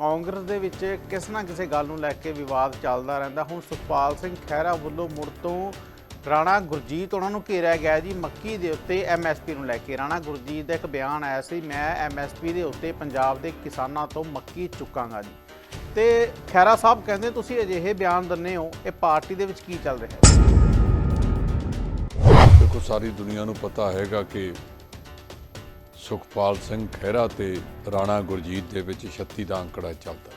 ਕਾਂਗਰਸ ਦੇ ਵਿੱਚ ਕਿਸ ਨਾ ਕਿਸੇ ਗੱਲ ਨੂੰ ਲੈ ਕੇ ਵਿਵਾਦ ਚੱਲਦਾ ਰਹਿੰਦਾ। ਹੁਣ ਸੁਖਪਾਲ ਸਿੰਘ ਖਹਿਰਾ ਵੱਲੋਂ ਮੁੜ ਤੋਂ ਰਾਣਾ ਗੁਰਜੀਤ ਉਹਨਾਂ ਨੂੰ ਘੇਰਿਆ ਗਿਆ ਜੀ। ਮੱਕੀ ਦੇ ਉੱਤੇ ਐਮਐਸਪੀ ਨੂੰ ਲੈ ਕੇ ਰਾਣਾ ਗੁਰਜੀਤ ਦਾ ਇੱਕ ਬਿਆਨ ਆਇਆ ਸੀ, ਮੈਂ ਐਮਐਸਪੀ ਦੇ ਉੱਤੇ ਪੰਜਾਬ ਦੇ ਕਿਸਾਨਾਂ ਤੋਂ ਮੱਕੀ ਚੁੱਕਾਂਗਾ ਜੀ। ਤੇ ਖਹਿਰਾ ਸਾਹਿਬ ਕਹਿੰਦੇ, ਤੁਸੀਂ ਅਜਿਹੇ ਬਿਆਨ ਦਿੰਦੇ ਹੋ, ਇਹ ਪਾਰਟੀ ਦੇ ਵਿੱਚ ਕੀ ਚੱਲ ਰਿਹਾ ਹੈ? ਦੇਖੋ, ਸਾਰੀ ਦੁਨੀਆ ਨੂੰ ਪਤਾ ਹੈਗਾ ਕਿ ਸੁਖਪਾਲ ਸਿੰਘ ਖਹਿਰਾ ਤੇ ਰਾਣਾ ਗੁਰਜੀਤ ਦੇ ਵਿੱਚ 36 ਦਾ ਅੰਕੜਾ ਚੱਲਦਾ।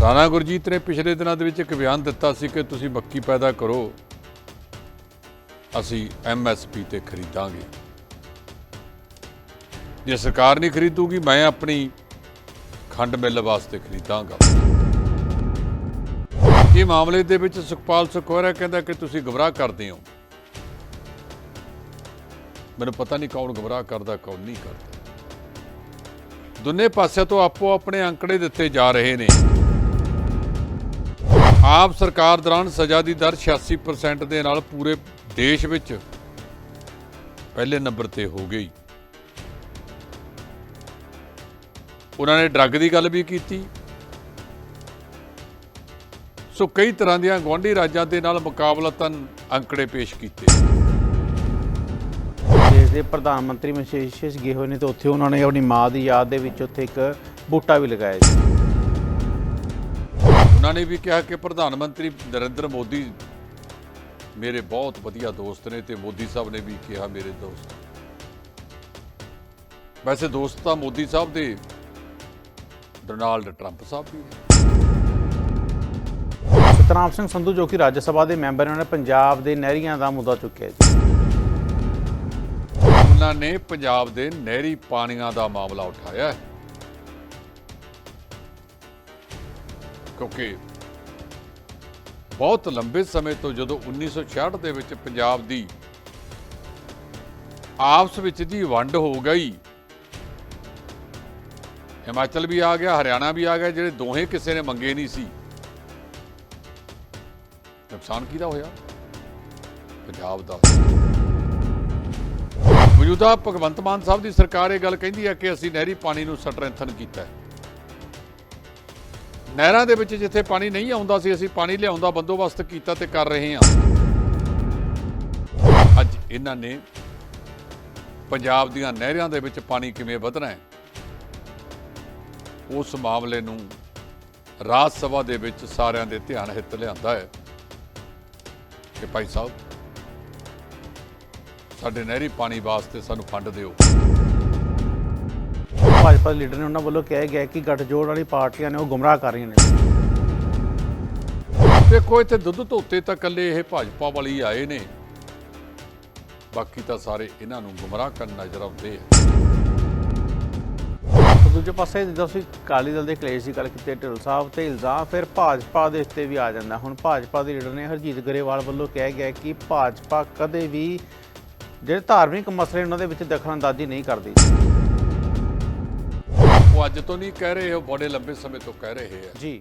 ਰਾਣਾ ਗੁਰਜੀਤ ਨੇ ਪਿਛਲੇ ਦਿਨਾਂ ਦੇ ਵਿੱਚ ਇੱਕ ਬਿਆਨ ਦਿੱਤਾ ਸੀ ਕਿ ਤੁਸੀਂ ਮੱਕੀ ਪੈਦਾ ਕਰੋ, ਅਸੀਂ ਐਮਐਸਪੀ ਤੇ ਖਰੀਦਾਂਗੇ। ਜੇ ਸਰਕਾਰ ਨਹੀਂ ਖਰੀਦੂਗੀ, ਮੈਂ ਆਪਣੀ ਖੰਡ ਮਿੱਲ ਵਾਸਤੇ ਖਰੀਦਾਂਗਾ। ਇਹ ਮਾਮਲੇ ਦੇ ਵਿੱਚ ਸੁਖਪਾਲ ਸੁਖੋਰਾ ਕਹਿੰਦਾ ਕਿ ਤੁਸੀਂ ਗਮਰਾਹ ਕਰਦੇ ਹੋ। ਮੈਨੂੰ ਪਤਾ ਨਹੀਂ ਕੌਣ ਗਮਰਾਹ ਕਰਦਾ, ਕੌਣ ਨਹੀਂ ਕਰਦਾ। ਦੋਨੇ ਪਾਸਿਆਂ ਤੋਂ ਆਪੋ ਆਪਣੇ ਅੰਕੜੇ ਦਿੱਤੇ ਜਾ ਰਹੇ ਨੇ। ਆਪ ਸਰਕਾਰ ਦੌਰਾਨ ਸਜ਼ਾ ਦੀ ਦਰ 86% ਦੇ ਨਾਲ ਪੂਰੇ ਦੇਸ਼ ਵਿੱਚ ਪਹਿਲੇ ਨੰਬਰ ਤੇ ਹੋ ਗਈ। ਉਹਨਾਂ ਨੇ ਡਰੱਗ ਦੀ ਗੱਲ ਵੀ ਕੀਤੀ। ਸੋ ਕਈ ਤਰ੍ਹਾਂ ਦੀਆਂ ਗੁਆਂਢੀ ਰਾਜਾਂ ਦੇ ਨਾਲ ਮੁਕਾਬਲਤਨ ਅੰਕੜੇ ਪੇਸ਼ ਕੀਤੇ। ਦੇ ਪ੍ਰਧਾਨ ਮੰਤਰੀ ਮਸ਼ੇਸ਼ਿਸ਼ ਗਏ ਹੋਏ ਨੇ ਤੇ ਉੱਥੇ ਉਹਨਾਂ ਨੇ ਆਪਣੀ ਮਾਂ ਦੀ ਯਾਦ ਦੇ ਵਿੱਚ ਉੱਥੇ ਇੱਕ ਬੂਟਾ ਵੀ ਲਗਾਇਆ ਜੀ ਉਹਨਾਂ ਨੇ ਵੀ ਕਿਹਾ ਕਿ ਪ੍ਰਧਾਨ ਮੰਤਰੀ ਨਰਿੰਦਰ ਮੋਦੀ ਮੇਰੇ ਬਹੁਤ ਵਧੀਆ ਦੋਸਤ ਨੇ ਤੇ ਮੋਦੀ ਸਾਹਿਬ ਨੇ ਵੀ ਕਿਹਾ ਮੇਰੇ ਦੋਸਤ। ਵੈਸੇ ਦੋਸਤ ਤਾਂ ਮੋਦੀ ਸਾਹਿਬ ਦੇ ਡੋਨਾਲਡ ਟਰੰਪ ਸਾਹਿਬ ਵੀ ਨੇ। ਸਤਨਾਮ ਸਿੰਘ ਸੰਧੂ ਜੋ ਕਿ ਰਾਜ ਸਭਾ ਦੇ ਮੈਂਬਰ ਨੇ ਪੰਜਾਬ ਦੇ ਨਹਿਰੀਆਂ ਦਾ ਮੁੱਦਾ ਚੁੱਕਿਆ ਜੀ। ਉਹਨਾਂ ਨੇ ਪੰਜਾਬ ਦੇ ਨਹਿਰੀ ਪਾਣੀਆਂ ਦਾ ਮਾਮਲਾ ਉਠਾਇਆ ਹੈ। ਕਿਉਂਕਿ ਬਹੁਤ ਲੰਬੇ ਸਮੇਂ ਤੋਂ ਜਦੋਂ 1966 ਦੇ ਵਿੱਚ ਪੰਜਾਬ ਦੀ ਆਪਸ ਵਿੱਚ ਦੀ ਵੰਡ ਹੋ ਗਈ, ਹਿਮਾਚਲ ਵੀ ਆ ਗਿਆ, ਹਰਿਆਣਾ ਵੀ ਆ ਗਿਆ, ਜਿਹੜੇ ਦੋਹੇ ਕਿਸੇ ਨੇ ਮੰਗੇ ਨਹੀਂ ਸੀ। ਨੁਕਸਾਨ ਕਿਹਦਾ ਹੋਇਆ? ਪੰਜਾਬ ਦਾ। ਮੌਜੂਦਾ ਭਗਵੰਤ ਮਾਨ ਸਾਹਿਬ ਦੀ ਸਰਕਾਰ ਇਹ ਗੱਲ ਕਹਿੰਦੀ ਹੈ ਕਿ ਅਸੀਂ ਨਹਿਰੀ ਪਾਣੀ ਨੂੰ ਸਟਰੈਂਥਨ ਕੀਤਾ ਹੈ। ਨਹਿਰਾਂ ਦੇ ਵਿੱਚ ਜਿੱਥੇ ਪਾਣੀ ਨਹੀਂ ਆਉਂਦਾ ਸੀ, ਅਸੀਂ ਪਾਣੀ ਲਿਆਉਣ ਦਾ ਬੰਦੋਬਸਤ ਕੀਤਾ ਤੇ ਕਰ ਰਹੇ ਹਾਂ। ਅੱਜ ਇਹਨਾਂ ਨੇ ਪੰਜਾਬ ਦੀਆਂ ਨਹਿਰਾਂ ਦੇ ਵਿੱਚ ਪਾਣੀ ਕਿਵੇਂ ਵਧਣਾ ਹੈ, ਉਸ ਮਾਮਲੇ ਨੂੰ ਰਾਜ ਸਭਾ ਦੇ ਵਿੱਚ ਸਾਰਿਆਂ ਦੇ ਧਿਆਨ ਹਿੱਤ ਲਿਆਂਦਾ ਹੈ। ਕਿ ਭਾਈ ਸਾਹਿਬ ਸਾਡੇ ਨਹਿਰੀ ਪਾਣੀ ਵਾਸਤੇ ਸਾਨੂੰ ਫੰਡ ਦਿਓ। ਭਾਜਪਾ ਦੇ ਲੀਡਰ ਨੇ ਉਹਨਾਂ ਵੱਲੋਂ ਕਿਹਾ ਗਿਆ ਕਿ ਗੱਠਜੋੜ ਵਾਲੀ ਪਾਰਟੀਆਂ ਨੇ ਉਹ ਗੁੰਮਰਾਹ ਕਰ ਰਹੀਆਂ ਨੇ। ਦੇਖੋ ਇੱਥੇ ਦੁੱਧ ਧੋਤੇ ਤਾਂ ਇਕੱਲੇ ਇਹ ਭਾਜਪਾ ਵਾਲੇ ਆਏ ਨੇ। ਬਾਕੀ ਤਾਂ ਸਾਰੇ ਇਹਨਾਂ ਨੂੰ ਗੁੰਮਰਾਹ ਕਰਨ ਨਜ਼ਰ ਆਉਂਦੇ ਆ। ਦੂਜੇ ਪਾਸੇ ਜਿੱਦਾਂ ਤੁਸੀਂ ਅਕਾਲੀ ਦਲ ਦੇ ਕਲੇਸ਼ ਦੀ ਗੱਲ ਕੀਤੀ ਢਿੱਲੋਂ ਸਾਹਿਬ ਤੇ ਇਲਜ਼ਾਮ ਫਿਰ ਭਾਜਪਾ ਦੇ ਉੱਤੇ ਵੀ ਆ ਜਾਂਦਾ। ਹੁਣ ਭਾਜਪਾ ਦੇ ਲੀਡਰ ਨੇ ਹਰਜੀਤ ਗਰੇਵਾਲ ਵੱਲੋਂ ਕਿਹਾ ਗਿਆ ਕਿ ਭਾਜਪਾ ਕਦੇ ਵੀ ਜਿਹੜੇ ਧਾਰਮਿਕ ਮਸਲੇ ਉਹਨਾਂ ਦੇ ਵਿੱਚ ਦਖਲਅੰਦਾਜ਼ੀ ਨਹੀਂ ਕਰਦੀ। ਉਹ ਅੱਜ ਤੋਂ ਨਹੀਂ ਕਹਿ ਰਹੇ ਉਹ ਬੜੇ ਲੰਬੇ ਸਮੇਂ ਤੋਂ ਕਹਿ ਰਹੇ ਆ। ਜੀ।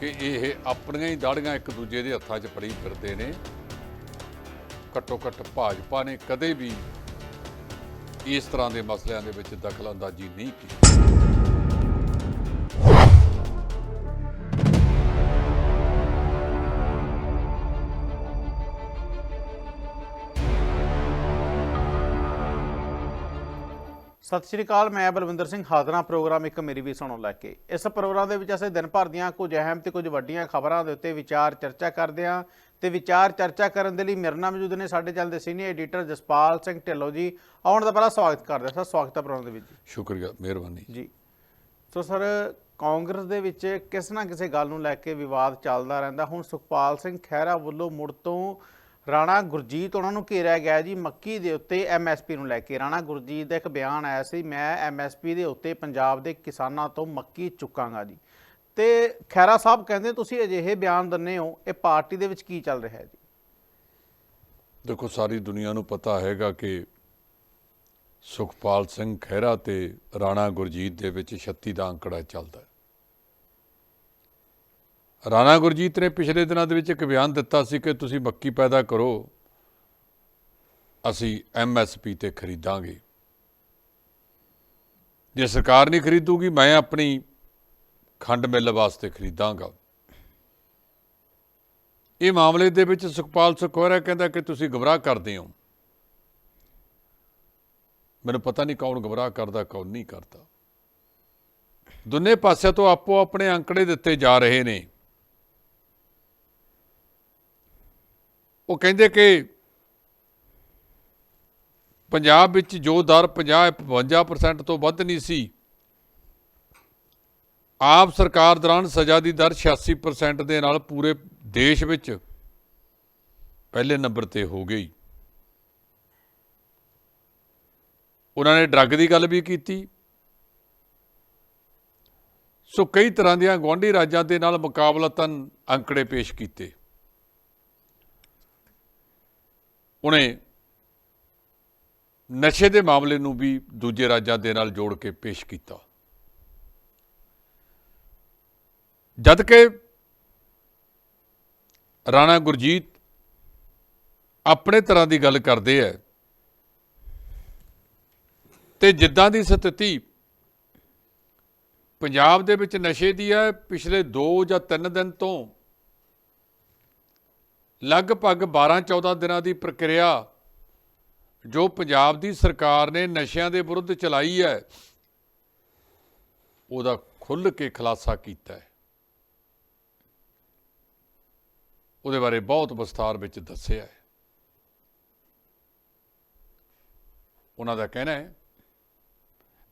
ਕਿ ਇਹ ਆਪਣੀਆਂ ਹੀ ਦਾੜੀਆਂ ਇੱਕ ਦੂਜੇ ਦੇ ਹੱਥਾਂ 'ਚ ਫੜੀ ਫਿਰਦੇ ਨੇ। ਘੱਟੋ ਘੱਟ ਭਾਜਪਾ ਨੇ ਕਦੇ ਵੀ ਇਸ ਤਰ੍ਹਾਂ ਦੇ ਮਸਲਿਆਂ ਦੇ ਵਿੱਚ ਦਖਲ ਅੰਦਾਜ਼ੀ ਨਹੀਂ ਕੀਤੀ। ਸਤਿ ਸ਼੍ਰੀ ਅਕਾਲ ਮੈਂ ਬਲਵਿੰਦਰ ਸਿੰਘ ਹਾਜ਼ਰਾਂ ਪ੍ਰੋਗਰਾਮ ਇੱਕ ਮੇਰੀ ਵੀ ਸੁਣੋ ਲੈ ਕੇ। ਇਸ ਪ੍ਰੋਗਰਾਮ ਦੇ ਵਿੱਚ ਅਸੀਂ ਦਿਨ ਭਰ ਦੀਆਂ ਕੁਝ ਅਹਿਮ ਤੇ ਕੁਝ ਵੱਡੀਆਂ ਖਬਰਾਂ ਦੇ ਉੱਤੇ ਵਿਚਾਰ ਚਰਚਾ ਕਰਦੇ ਹਾਂ ਤੇ ਵਿਚਾਰ ਚਰਚਾ ਕਰਨ ਦੇ ਲਈ ਮੇਰੇ ਨਾਲ ਮੌਜੂਦ ਨੇ ਸਾਡੇ ਚੱਲਦੇ ਸੀਨੀਅਰ ਐਡੀਟਰ ਜਸਪਾਲ ਸਿੰਘ ਢਿੱਲੋਂ ਜੀ। ਆਉਣ ਦਾ ਪਹਿਲਾਂ ਸਵਾਗਤ ਕਰਦੇ ਹਾਂ। ਸਰ ਸਵਾਗਤ ਹੈ ਪ੍ਰੋਗਰਾਮ ਦੇ ਵਿੱਚ। ਸ਼ੁਕਰੀਆ ਮਿਹਰਬਾਨੀ। ਜੀ। ਸੋ ਸਰ ਕਾਂਗਰਸ ਦੇ ਵਿੱਚ ਕਿਸ ਨਾ ਕਿਸੇ ਗੱਲ ਨੂੰ ਲੈ ਕੇ ਵਿਵਾਦ ਚੱਲਦਾ ਰਹਿੰਦਾ। ਹੁਣ ਸੁਖਪਾਲ ਸਿੰਘ ਖਹਿਰਾ ਵੱਲੋਂ ਮੁੜ ਤੋਂ ਰਾਣਾ ਗੁਰਜੀਤ ਉਹਨਾਂ ਨੂੰ ਘੇਰਿਆ ਗਿਆ ਜੀ ਮੱਕੀ ਦੇ ਉੱਤੇ ਐਮਐਸਪੀ ਨੂੰ ਲੈ ਕੇ। ਰਾਣਾ ਗੁਰਜੀਤ ਦਾ ਇੱਕ ਬਿਆਨ ਆਇਆ ਸੀ, ਮੈਂ ਐਮਐਸਪੀ ਦੇ ਉੱਤੇ ਪੰਜਾਬ ਦੇ ਕਿਸਾਨਾਂ ਤੋਂ ਮੱਕੀ ਚੁੱਕਾਂਗਾ ਜੀ। ਤੇ ਖਹਿਰਾ ਸਾਹਿਬ ਕਹਿੰਦੇ, ਤੁਸੀਂ ਅਜਿਹੇ ਬਿਆਨ ਦਿੰਦੇ ਹੋ, ਇਹ ਪਾਰਟੀ ਦੇ ਵਿੱਚ ਕੀ ਚੱਲ ਰਿਹਾ ਹੈ ਜੀ? ਦੇਖੋ, ਸਾਰੀ ਦੁਨੀਆ ਨੂੰ ਪਤਾ ਹੈਗਾ ਕਿ ਸੁਖਪਾਲ ਸਿੰਘ ਖਹਿਰਾ ਤੇ ਰਾਣਾ ਗੁਰਜੀਤ ਦੇ ਵਿੱਚ 36 ਦਾ ਅੰਕੜਾ ਚੱਲਦਾ ਹੈ। ਰਾਣਾ ਗੁਰਜੀਤ ਨੇ ਪਿਛਲੇ ਦਿਨਾਂ ਦੇ ਵਿੱਚ ਇੱਕ ਬਿਆਨ ਦਿੱਤਾ ਸੀ ਕਿ ਤੁਸੀਂ ਮੱਕੀ ਪੈਦਾ ਕਰੋ, ਅਸੀਂ ਐਮਐਸਪੀ ਤੇ ਖਰੀਦਾਂਗੇ। ਜੇ ਸਰਕਾਰ ਨਹੀਂ ਖਰੀਦੂਗੀ, ਮੈਂ ਆਪਣੀ ਖੰਡ ਮਿੱਲ ਵਾਸਤੇ ਖਰੀਦਾਂਗਾ। ਇਹ ਮਾਮਲੇ ਦੇ ਵਿੱਚ ਸੁਖਪਾਲ ਸੁਖੋਰਾ ਕਹਿੰਦਾ ਕਿ ਤੁਸੀਂ ਗਮਰਾਹ ਕਰਦੇ ਹੋ। ਮੈਨੂੰ ਪਤਾ ਨਹੀਂ ਕੌਣ ਗਮਰਾਹ ਕਰਦਾ, ਕੌਣ ਨਹੀਂ ਕਰਦਾ। ਦੋਨੇ ਪਾਸਿਆਂ ਤੋਂ ਆਪੋ ਆਪਣੇ ਅੰਕੜੇ ਦਿੱਤੇ ਜਾ ਰਹੇ ਨੇ। ਉਹ ਕਹਿੰਦੇ ਕਿ ਪੰਜਾਬ ਵਿੱਚ ਜੋ ਦਰ 50 52% ਤੋਂ ਵੱਧ ਨਹੀਂ ਸੀ, ਆਪ ਸਰਕਾਰ ਦੌਰਾਨ ਸਜ਼ਾ ਦੀ ਦਰ 86% ਦੇ ਨਾਲ ਪੂਰੇ ਦੇਸ਼ ਵਿੱਚ ਪਹਿਲੇ ਨੰਬਰ ਤੇ ਹੋ ਗਈ। ਉਹਨਾਂ ਨੇ ਡਰੱਗ ਦੀ ਗੱਲ ਵੀ ਕੀਤੀ। ਸੋ ਕਈ ਤਰ੍ਹਾਂ ਦੀਆਂ ਗੁਆਂਢੀ ਰਾਜਾਂ ਦੇ ਨਾਲ ਮੁਕਾਬਲਤਨ ਅੰਕੜੇ ਪੇਸ਼ ਕੀਤੇ। ਉਹਨੇ ਨਸ਼ੇ ਦੇ ਮਾਮਲੇ ਨੂੰ ਵੀ ਦੂਜੇ ਰਾਜਾਂ ਦੇ ਨਾਲ ਜੋੜ ਕੇ ਪੇਸ਼ ਕੀਤਾ। ਜਦ ਕਿ ਰਾਣਾ ਗੁਰਜੀਤ ਆਪਣੇ ਤਰ੍ਹਾਂ ਦੀ ਗੱਲ ਕਰਦੇ ਐ ਤੇ ਜਿੱਦਾਂ ਦੀ ਸਥਿਤੀ ਪੰਜਾਬ ਦੇ ਵਿੱਚ ਨਸ਼ੇ ਦੀ ਹੈ ਪਿਛਲੇ 2 ਜਾਂ 3 ਦਿਨ ਤੋਂ ਲਗਭਗ 12-14 ਦਿਨਾਂ ਦੀ ਪ੍ਰਕਿਰਿਆ ਜੋ ਪੰਜਾਬ ਦੀ ਸਰਕਾਰ ਨੇ ਨਸ਼ਿਆਂ ਦੇ ਵਿਰੁੱਧ ਚਲਾਈ ਹੈ, ਉਹਦਾ ਖੁੱਲ੍ਹ ਕੇ ਖੁਲਾਸਾ ਕੀਤਾ ਹੈ। ਉਹਦੇ ਬਾਰੇ ਬਹੁਤ ਵਿਸਥਾਰ ਵਿੱਚ ਦੱਸਿਆ ਹੈ। ਉਹਨਾਂ ਦਾ ਕਹਿਣਾ ਹੈ,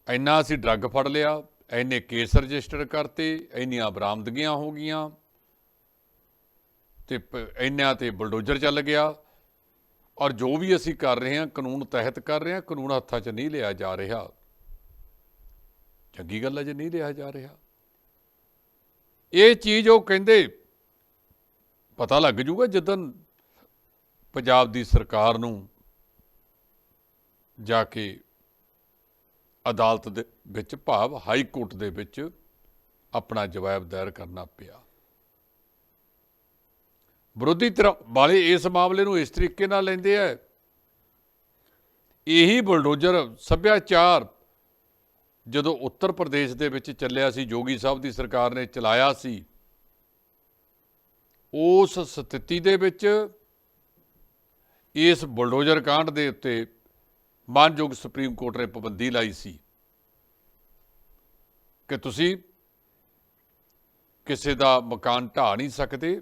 ਇੰਨਾ ਅਸੀਂ ਡਰੱਗ ਫੜ ਲਿਆ, ਇੰਨੇ ਕੇਸ ਰਜਿਸਟਰ ਕਰਤੇ, ਇੰਨੀਆਂ ਬਰਾਮਦਗੀਆਂ ਹੋ ਗਈਆਂ ਤੇ ਪ- ਇੰਨਿਆਂ ਤੇ ਬਲਡੋਜ਼ਰ ਚੱਲ ਗਿਆ। ਔਰ ਜੋ ਵੀ ਅਸੀਂ ਕਰ ਰਹੇ ਹਾਂ, ਕਾਨੂੰਨ ਤਹਿਤ ਕਰ ਰਹੇ ਹਾਂ, ਕਾਨੂੰਨ ਹੱਥਾਂ 'ਚ ਨਹੀਂ ਲਿਆ ਜਾ ਰਿਹਾ। ਚੰਗੀ ਗੱਲ ਹੈ ਜੇ ਨਹੀਂ ਲਿਆ ਜਾ ਰਿਹਾ। ਇਹ ਚੀਜ਼ ਉਹ ਕਹਿੰਦੇ, ਪਤਾ ਲੱਗ ਜੂਗਾ ਜਦੋਂ ਪੰਜਾਬ ਦੀ ਸਰਕਾਰ ਨੂੰ ਜਾ ਕੇ ਅਦਾਲਤ ਦੇ ਵਿੱਚ ਭਾਵ ਹਾਈ ਕੋਰਟ ਦੇ ਵਿੱਚ ਆਪਣਾ ਜਵਾਬ ਦਾਇਰ ਕਰਨਾ ਪਿਆ। ਵਿਰੋਧੀ ਧਿਰ ਵਾਲੇ ਇਸ ਮਾਮਲੇ ਨੂੰ ਇਸ ਤਰੀਕੇ ਨਾਲ ਲੈਂਦੇ ਆ। ਇਹੀ ਬੁਲਡੋਜ਼ਰ ਸੱਭਿਆਚਾਰ ਜਦੋਂ ਉੱਤਰ ਪ੍ਰਦੇਸ਼ ਦੇ ਵਿੱਚ ਚੱਲਿਆ ਸੀ, ਜੋਗੀ ਸਾਹਿਬ ਦੀ ਸਰਕਾਰ ਨੇ ਚਲਾਇਆ ਸੀ, ਉਸ ਸਥਿਤੀ ਦੇ ਵਿੱਚ ਇਸ ਬੁਲਡੋਜ਼ਰ ਕਾਂਡ ਦੇ ਉੱਤੇ ਮਾਨਯੋਗ ਸੁਪਰੀਮ ਕੋਰਟ ਨੇ ਪਾਬੰਦੀ ਲਾਈ ਸੀ। ਕਿ ਤੁਸੀਂ ਕਿਸੇ ਦਾ ਮਕਾਨ ਢਾਹ ਨਹੀਂ ਸਕਦੇ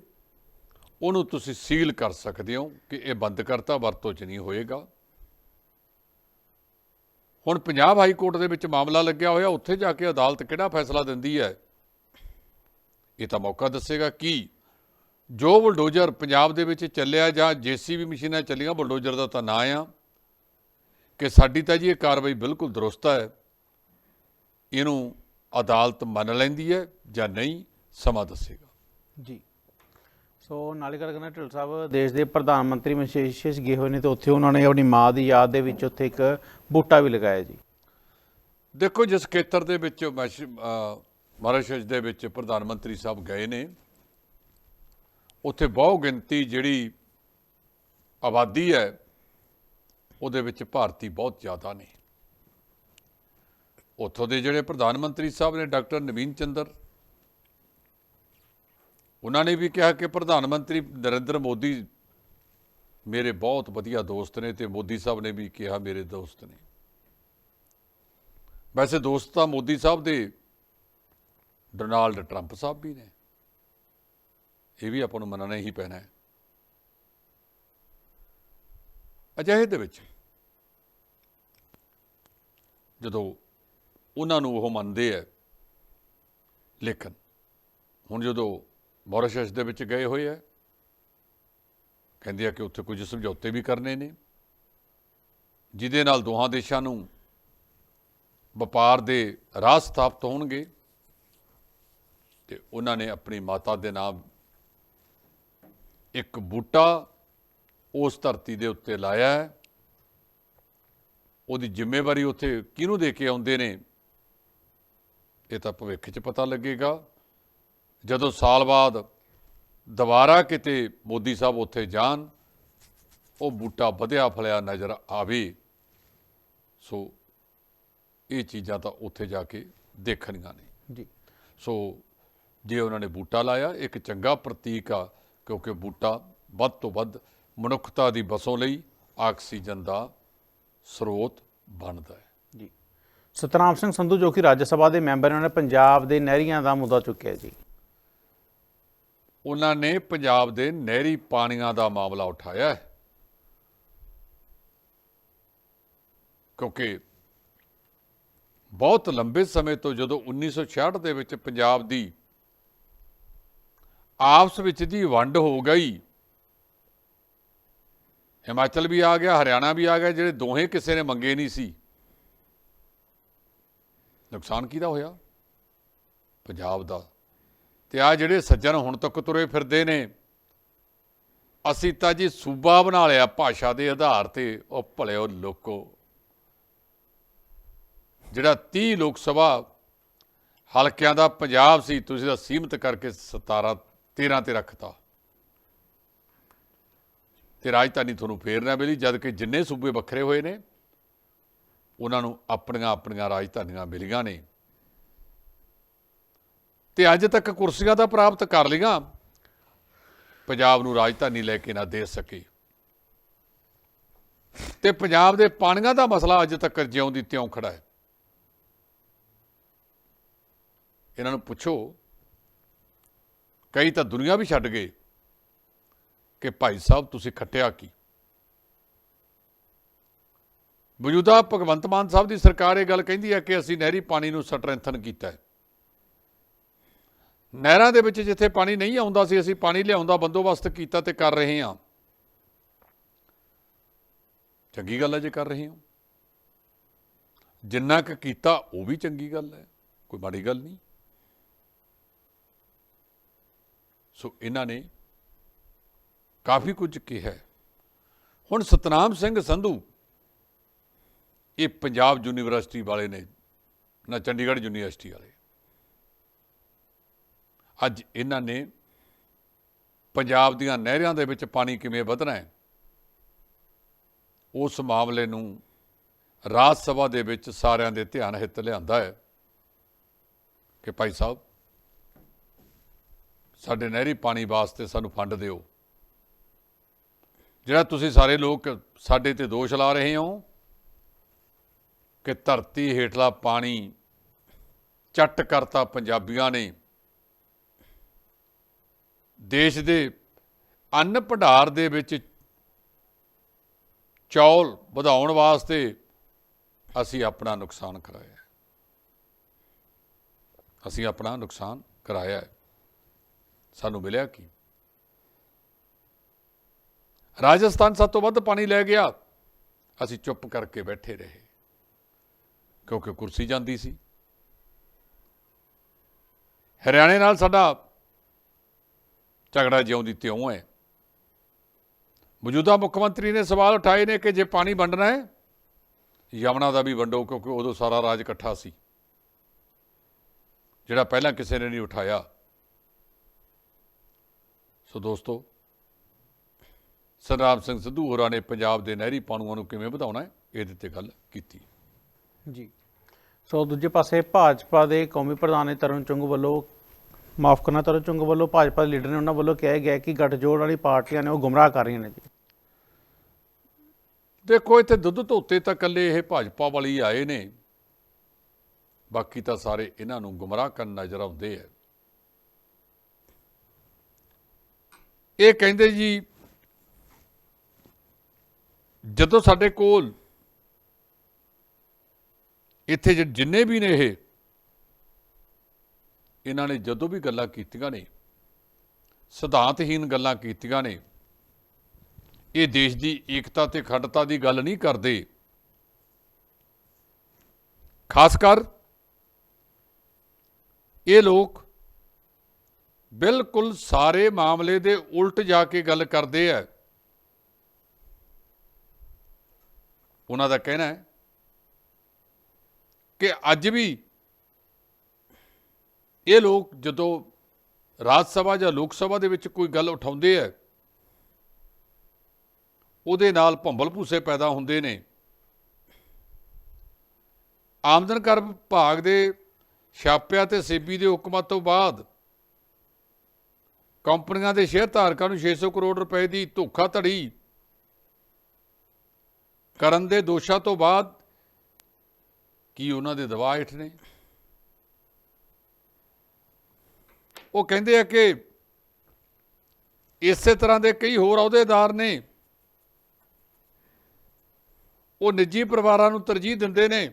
ਉਹਨੂੰ ਤੁਸੀਂ ਸੀਲ ਕਰ ਸਕਦੇ ਹੋ ਕਿ ਇਹ ਬੰਦ ਕਰਤਾ, ਵਰਤੋਂ 'ਚ ਨਹੀਂ ਹੋਏਗਾ। ਹੁਣ ਪੰਜਾਬ ਹਾਈ ਕੋਰਟ ਦੇ ਵਿੱਚ ਮਾਮਲਾ ਲੱਗਿਆ ਹੋਇਆ, ਉੱਥੇ ਜਾ ਕੇ ਅਦਾਲਤ ਕਿਹੜਾ ਫੈਸਲਾ ਦਿੰਦੀ ਹੈ? ਇਹ ਤਾਂ ਮੌਕਾ ਦੱਸੇਗਾ ਕਿ ਜੋ ਬਲਡੋਜਰ ਪੰਜਾਬ ਦੇ ਵਿੱਚ ਚੱਲਿਆ ਜਾਂ ਜੀਸੀਬੀ ਮਸ਼ੀਨਾਂ ਚੱਲੀਆਂ, ਬਲਡੋਜਰ ਦਾ ਤਾਂ ਨਾਂ ਆ, ਕਿ ਸਾਡੀ ਤਾਂ ਜੀ ਇਹ ਕਾਰਵਾਈ ਬਿਲਕੁਲ ਦਰੁਸਤ ਹੈ। ਇਹਨੂੰ ਅਦਾਲਤ ਮੰਨ ਲੈਂਦੀ ਹੈ ਜਾਂ ਨਹੀਂ, ਸਮਾਂ ਦੱਸੇਗਾ। ਜੀ। ਸੋ ਨਾਲੇ ਗੱਲ ਕਰਨਾ, ਢਿੱਲ ਸਾਹਿਬ, ਦੇਸ਼ ਦੇ ਪ੍ਰਧਾਨ ਮੰਤਰੀ ਮਸ਼ੀਸ਼ਿਸ ਗਏ ਹੋਏ ਨੇ ਤੇ ਉੱਥੇ ਉਹਨਾਂ ਨੇ ਆਪਣੀ ਮਾਂ ਦੀ ਯਾਦ ਦੇ ਵਿੱਚ ਉੱਥੇ ਇੱਕ ਬੂਟਾ ਵੀ ਲਗਾਇਆ ਜੀ। ਦੇਖੋ, ਜਿਸ ਖੇਤਰ ਦੇ ਵਿੱਚ ਮਾਰਸ਼ਸ਼ ਦੇ ਵਿੱਚ ਪ੍ਰਧਾਨ ਮੰਤਰੀ ਸਾਹਿਬ ਗਏ ਨੇ, ਉੱਥੇ ਬਹੁ ਗਿਣਤੀ ਜਿਹੜੀ ਆਬਾਦੀ ਹੈ, ਉਹਦੇ ਵਿੱਚ ਭਾਰਤੀ ਬਹੁਤ ਜ਼ਿਆਦਾ ਨੇ। ਉੱਥੋਂ ਦੇ ਜਿਹੜੇ ਪ੍ਰਧਾਨ ਮੰਤਰੀ ਸਾਹਿਬ ਨੇ, ਡਾਕਟਰ ਨਵੀਨ ਚੰਦਰ ਉਹਨਾਂ ਨੇ ਵੀ ਕਿਹਾ ਕਿ ਪ੍ਰਧਾਨ ਮੰਤਰੀ ਨਰਿੰਦਰ ਮੋਦੀ ਮੇਰੇ ਬਹੁਤ ਵਧੀਆ ਦੋਸਤ ਨੇ ਤੇ ਮੋਦੀ ਸਾਹਿਬ ਨੇ ਵੀ ਕਿਹਾ ਮੇਰੇ ਦੋਸਤ ਨੇ। ਵੈਸੇ ਦੋਸਤ ਤਾਂ ਮੋਦੀ ਸਾਹਿਬ ਦੇ ਡੋਨਾਲਡ ਟਰੰਪ ਸਾਹਿਬ ਵੀ ਨੇ। ਇਹ ਵੀ ਆਪਾਂ ਨੂੰ ਮੰਨਣਾ ਹੀ ਪੈਣਾ ਹੈ। ਅਜਿਹੇ ਦੇ ਵਿੱਚ ਜਦੋਂ ਉਹਨਾਂ ਨੂੰ ਉਹ ਮੰਨਦੇ ਆ ਲੇਕਿਨ ਹੁਣ ਜਦੋਂ ਮੌਰੀਸ਼ਸ ਦੇ ਵਿੱਚ ਗਏ ਹੋਏ ਆ। ਕਹਿੰਦੇ ਆ ਕਿ ਉੱਥੇ ਕੁਝ ਸਮਝੌਤੇ ਵੀ ਕਰਨੇ ਨੇ। ਜਿਹਦੇ ਨਾਲ ਦੋਹਾਂ ਦੇਸ਼ਾਂ ਨੂੰ ਵਪਾਰ ਦੇ ਰਾਹ ਸਥਾਪਿਤ ਹੋਣਗੇ ਤੇ ਉਹਨਾਂ ਨੇ ਆਪਣੀ ਮਾਤਾ ਦੇ ਨਾਮ ਇੱਕ ਬੂਟਾ ਉਸ ਧਰਤੀ ਦੇ ਉੱਤੇ ਲਾਇਆ ਹੈ। ਉਹਦੀ ਜ਼ਿੰਮੇਵਾਰੀ ਉੱਥੇ ਕਿਹਨੂੰ ਦੇ ਕੇ ਆਉਂਦੇ ਨੇ, ਇਹ ਤਾਂ ਭਵਿੱਖ 'ਚ ਪਤਾ ਲੱਗੇਗਾ। ਜਦੋਂ ਸਾਲ ਬਾਅਦ ਦੁਬਾਰਾ ਕਿਤੇ ਮੋਦੀ ਸਾਹਿਬ ਉੱਥੇ ਜਾਣ ਉਹ ਬੂਟਾ ਵਧਿਆ ਫਲਿਆ ਨਜ਼ਰ ਆਵੇ ਸੋ ਇਹ ਚੀਜ਼ਾਂ ਤਾਂ ਉੱਥੇ ਜਾ ਕੇ ਦੇਖਣੀਆਂ ਨੇ। ਜੀ। ਸੋ ਜੇ ਉਹਨਾਂ ਨੇ ਬੂਟਾ ਲਾਇਆ ਇੱਕ ਚੰਗਾ ਪ੍ਰਤੀਕ ਆ ਕਿਉਂਕਿ ਬੂਟਾ ਵੱਧ ਤੋਂ ਵੱਧ ਮਨੁੱਖਤਾ ਦੀ ਬਸੋਂ ਲਈ ਆਕਸੀਜਨ ਦਾ ਸਰੋਤ ਬਣਦਾ ਹੈ। ਜੀ। ਸਤਨਾਮ ਸਿੰਘ ਸੰਧੂ ਜੋ ਕਿ ਰਾਜ ਸਭਾ ਦੇ ਮੈਂਬਰ ਨੇ ਪੰਜਾਬ ਦੇ ਨਹਿਰੀਆਂ ਦਾ ਮੁੱਦਾ ਚੁੱਕਿਆ ਜੀ। ਉਹਨਾਂ ਨੇ ਪੰਜਾਬ ਦੇ ਨਹਿਰੀ ਪਾਣੀਆਂ ਦਾ ਮਾਮਲਾ ਉਠਾਇਆ ਹੈ। ਕਿਉਂਕਿ ਬਹੁਤ ਲੰਬੇ ਸਮੇਂ ਤੋਂ ਜਦੋਂ 1966 ਦੇ ਵਿੱਚ ਪੰਜਾਬ ਦੀ ਆਪਸ ਵਿੱਚ ਦੀ ਵੰਡ ਹੋ ਗਈ, ਹਿਮਾਚਲ ਵੀ ਆ ਗਿਆ, ਹਰਿਆਣਾ ਵੀ ਆ ਗਿਆ, ਜਿਹੜੇ ਦੋਹੇ ਕਿਸੇ ਨੇ ਮੰਗੇ ਨਹੀਂ ਸੀ। ਨੁਕਸਾਨ ਕਿਹਦਾ ਹੋਇਆ? ਪੰਜਾਬ ਦਾ ਤੇ ਆ ਜਿਹੜੇ ਸੱਜਣ ਹੁਣ ਤੱਕ ਤੁਰੇ ਫਿਰਦੇ ਨੇ, ਅਸੀਂ ਤਾਂ ਜੀ ਸੂਬਾ ਬਣਾ ਲਿਆ ਭਾਸ਼ਾ ਦੇ ਆਧਾਰ ਤੇ, ਉਹ ਭਲਿਓ ਲੋਕੋ। ਜਿਹੜਾ 30 ਲੋਕ ਸਭਾ ਹਲਕਿਆਂ ਦਾ ਪੰਜਾਬ ਸੀ, ਤੁਸੀਂ ਤਾਂ ਸੀਮਤ ਕਰਕੇ 17 13 ਤੇ ਰੱਖਤਾ। ਤੇ ਰਾਜਧਾਨੀ ਤੁਹਾਨੂੰ ਫੇਰ ਨਾ ਮਿਲੀ, ਜਦ ਕਿ ਜਿੰਨੇ ਸੂਬੇ ਵੱਖਰੇ ਹੋਏ ਨੇ, ਉਹਨਾਂ ਨੂੰ ਆਪਣੀਆਂ ਆਪਣੀਆਂ ਰਾਜਧਾਨੀਆਂ ਮਿਲੀਆਂ ਨੇ। ਤੇ ਅੱਜ ਤੱਕ ਕੁਰਸੀਆਂ ਤਾਂ ਪ੍ਰਾਪਤ ਕਰ ਲਈਆਂ। ਪੰਜਾਬ ਨੂੰ ਰਾਜਧਾਨੀ ਲੈ ਕੇ ਨਾ ਦੇ ਸਕੇ। ਤੇ ਪੰਜਾਬ ਦੇ ਪਾਣੀਆਂ ਦਾ ਮਸਲਾ ਅੱਜ ਤੱਕ ਜਿਉਂ ਦੀ ਤਿਉਂ ਖੜਾ ਹੈ। ਇਹਨਾਂ ਨੂੰ ਪੁੱਛੋ, ਕਈ ਤਾਂ ਦੁਨੀਆ ਵੀ ਛੱਡ ਗਏ ਕਿ ਭਾਈ ਸਾਹਿਬ ਤੁਸੀਂ ਖੱਟਿਆ ਕੀ? ਮੌਜੂਦਾ ਭਗਵੰਤ ਮਾਨ ਸਾਹਿਬ ਦੀ ਸਰਕਾਰ ਇਹ ਗੱਲ ਕਹਿੰਦੀ ਹੈ ਕਿ ਅਸੀਂ ਨਹਿਰੀ ਪਾਣੀ ਨੂੰ ਸਟਰੈਂਥਨ ਕੀਤਾ ਹੈ। ਨਹਿਰਾਂ ਦੇ ਵਿੱਚ ਜਿੱਥੇ ਪਾਣੀ ਨਹੀਂ ਆਉਂਦਾ ਸੀ, ਅਸੀਂ ਪਾਣੀ ਲਿਆਉਂਦਾ ਬੰਦੋਬਸਤ ਕੀਤਾ ਤੇ ਕਰ ਰਹੇ ਹਾਂ। ਚੰਗੀ ਗੱਲ ਹੈ ਜੇ ਕਰ ਰਹੇ ਹਾਂ। ਜਿੰਨਾ ਕੁ ਕੀਤਾ, ਉਹ ਵੀ ਚੰਗੀ ਗੱਲ ਹੈ, ਕੋਈ ਮਾੜੀ ਗੱਲ ਨਹੀਂ। ਸੋ ਇਹਨਾਂ ਨੇ ਕਾਫੀ ਕੁਝ ਕਿਹਾ। ਹੁਣ ਸਤਨਾਮ ਸਿੰਘ ਸੰਧੂ, ਇਹ ਪੰਜਾਬ ਯੂਨੀਵਰਸਿਟੀ ਵਾਲੇ ਨੇ, ਨਾ ਚੰਡੀਗੜ੍ਹ ਯੂਨੀਵਰਸਿਟੀ ਵਾਲੇ। ਅੱਜ ਇਹਨਾਂ ਨੇ ਪੰਜਾਬ ਦੀਆਂ ਨਹਿਰਾਂ ਦੇ ਵਿੱਚ ਪਾਣੀ ਕਿਵੇਂ ਵਧਣਾ ਹੈ? ਉਸ ਮਾਮਲੇ ਨੂੰ ਰਾਜ ਸਭਾ ਦੇ ਵਿੱਚ ਸਾਰਿਆਂ ਦੇ ਧਿਆਨ ਹਿੱਤ ਲਿਆਂਦਾ ਹੈ ਕਿ ਭਾਈ ਸਾਹਿਬ, ਸਾਡੇ ਨਹਿਰੀ ਪਾਣੀ ਵਾਸਤੇ ਸਾਨੂੰ ਫੰਡ ਦਿਓ। ਜਿਹੜਾ ਤੁਸੀਂ ਸਾਰੇ ਲੋਕ ਸਾਡੇ ਤੇ ਦੋਸ਼ ਲਾ ਰਹੇ ਹੋ ਕਿ ਧਰਤੀ ਹੇਠਲਾ ਪਾਣੀ ਚੱਟ ਕਰਤਾ ਪੰਜਾਬੀਆਂ ਨੇ ਦੇਸ਼ ਦੇ ਅੰਨ ਭੰਡਾਰ ਦੇ ਵਿੱਚ ਚੌਲ ਵਧਾਉਣ ਵਾਸਤੇ ਅਸੀਂ ਆਪਣਾ ਨੁਕਸਾਨ ਕਰਾਇਆ ਅਸੀਂ ਆਪਣਾ ਨੁਕਸਾਨ ਕਰਾਇਆ ਸਾਨੂੰ ਮਿਲਿਆ ਕੀ? ਰਾਜਸਥਾਨ ਸਭ ਤੋਂ ਵੱਧ ਪਾਣੀ ਲੈ ਗਿਆ। ਅਸੀਂ ਚੁੱਪ ਕਰਕੇ ਬੈਠੇ ਰਹੇ। ਕਿਉਂਕਿ ਕੁਰਸੀ ਜਾਂਦੀ ਸੀ। ਹਰਿਆਣੇ ਨਾਲ ਸਾਡਾ ਝਗੜਾ ਜਿਉਂ ਦੀ ਤਿਉਂ ਹੈ। ਮੌਜੂਦਾ ਮੁੱਖ ਮੰਤਰੀ ਨੇ ਸਵਾਲ ਉਠਾਏ ਨੇ ਕਿ ਜੇ ਪਾਣੀ ਵੰਡਣਾ ਹੈ, ਯਮਨਾ ਦਾ ਵੀ ਵੰਡੋ ਕਿਉਂਕਿ ਉਦੋਂ ਸਾਰਾ ਰਾਜ ਇਕੱਠਾ ਸੀ। ਜਿਹੜਾ ਪਹਿਲਾਂ ਕਿਸੇ ਨੇ ਨਹੀਂ ਉਠਾਇਆ। ਸੋ ਦੋਸਤੋ, ਸਰਦਾਰ ਸਿੰਘ ਸਿੱਧੂ ਹੋਰਾਂ ਨੇ ਪੰਜਾਬ ਦੇ ਨਹਿਰੀ ਪਾਣੂਆਂ ਨੂੰ ਕਿਵੇਂ ਵਧਾਉਣਾ ਹੈ, ਇਹਦੇ ਤੇ ਗੱਲ ਕੀਤੀ। ਜੀ। ਸੋ ਦੂਜੇ ਪਾਸੇ ਭਾਜਪਾ ਦੇ ਕੌਮੀ ਪ੍ਰਧਾਨ ਨੇ ਤਰਨ ਚੁੰਗ ਵੱਲੋਂ ਮਾਫ ਕਰਨਾ ਤਰੁਣ ਚੁੰਗ ਵੱਲੋਂ ਭਾਜਪਾ ਦੇ ਲੀਡਰ ਨੇ ਉਹਨਾਂ ਵੱਲੋਂ ਕਿਹਾ ਗਿਆ ਕਿ ਗੱਠਜੋੜ ਵਾਲੀ ਪਾਰਟੀਆਂ ਨੇ ਉਹ ਗੁੰਮਰਾਹ ਕਰ ਰਹੀਆਂ ਨੇ ਜੀ। ਦੇਖੋ, ਇੱਥੇ ਦੁੱਧ ਧੋਤੇ ਤਾਂ ਇਕੱਲੇ ਇਹ ਭਾਜਪਾ ਵਾਲੀ ਆਏ ਨੇ। ਬਾਕੀ ਤਾਂ ਸਾਰੇ ਇਹਨਾਂ ਨੂੰ ਗੁੰਮਰਾਹ ਕਰਨ ਨਜ਼ਰ ਆਉਂਦੇ ਆ। ਇਹ ਕਹਿੰਦੇ ਜੀ, ਜਦੋਂ ਸਾਡੇ ਕੋਲ ਇੱਥੇ ਜਿੰਨੇ ਵੀ ਨੇ ਇਹ ਇਹਨਾਂ ਨੇ ਜਦੋਂ ਵੀ ਗੱਲਾਂ ਕੀਤੀਆਂ ਨੇ, ਸਿਧਾਂਤਹੀਨ ਗੱਲਾਂ ਕੀਤੀਆਂ ਨੇ, ਇਹ ਦੇਸ਼ ਦੀ ਏਕਤਾ ਤੇ ਅਖੰਡਤਾ ਦੀ ਗੱਲ ਨਹੀਂ ਕਰਦੇ। ਖਾਸ ਕਰ ਇਹ ਲੋਕ ਬਿਲਕੁਲ ਸਾਰੇ ਮਾਮਲੇ ਦੇ ਉਲਟ ਜਾ ਕੇ ਗੱਲ ਕਰਦੇ ਆ। ਉਹਨਾਂ ਦਾ ਕਹਿਣਾ ਹੈ ਕਿ ਅੱਜ ਵੀ ਇਹ ਲੋਕ ਜਦੋਂ ਰਾਜ ਸਭਾ ਜਾਂ ਲੋਕ ਸਭਾ ਦੇ ਵਿੱਚ ਕੋਈ ਗੱਲ ਉਠਾਉਂਦੇ ਆ, ਉਹਦੇ ਨਾਲ ਭੰਬਲ ਭੂਸੇ ਪੈਦਾ ਹੁੰਦੇ ਨੇ। ਆਮਦਨ ਕਰ ਵਿਭਾਗ ਦੇ ਛਾਪਿਆ ਤੇ ਸੇਬੀ ਦੇ ਹੁਕਮਾਂ ਤੋਂ ਬਾਅਦ ਕੰਪਨੀਆਂ ਦੇ ਸ਼ੇਅਰ ਧਾਰਕਾਂ ਨੂੰ 600 ਕਰੋੜ ਰੁਪਏ ਦੀ ਧੋਖਾਧੜੀ ਕਰਨ ਦੇ ਦੋਸ਼ਾਂ ਤੋਂ ਬਾਅਦ ਕੀ ਉਹਨਾਂ ਦੇ ਦਬਾਅ ਹੇਠ ਨੇ? ਉਹ ਕਹਿੰਦੇ ਆ ਕਿ ਇਸੇ ਤਰ੍ਹਾਂ ਦੇ ਕਈ ਹੋਰ ਅਹੁਦੇਦਾਰ ਨੇ, ਉਹ ਨਿੱਜੀ ਪਰਿਵਾਰਾਂ ਨੂੰ ਤਰਜੀਹ ਦਿੰਦੇ ਨੇ।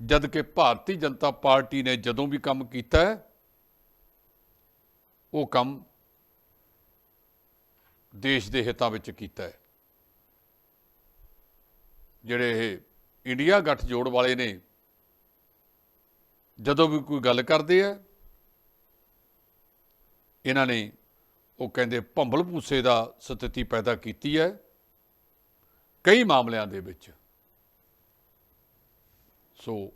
ਜਦ ਕਿ ਭਾਰਤੀ ਜਨਤਾ ਪਾਰਟੀ ਨੇ ਜਦੋਂ ਵੀ ਕੰਮ ਕੀਤਾ, ਉਹ ਕੰਮ ਦੇਸ਼ ਦੇ ਹਿੱਤਾਂ ਵਿੱਚ ਕੀਤਾ ਹੈ। ਜਿਹੜੇ ਇਹ ਇੰਡੀਆ ਗੱਠਜੋੜ ਵਾਲੇ ਨੇ ਜਦੋਂ ਵੀ ਕੋਈ ਗੱਲ ਕਰਦੇ ਆ, ਇਹਨਾਂ ਨੇ ਉਹ ਕਹਿੰਦੇ ਭੰਬਲ ਭੂਸੇ ਦਾ ਸਥਿਤੀ ਪੈਦਾ ਕੀਤੀ ਹੈ ਕਈ ਮਾਮਲਿਆਂ ਦੇ ਵਿੱਚ। ਸੋ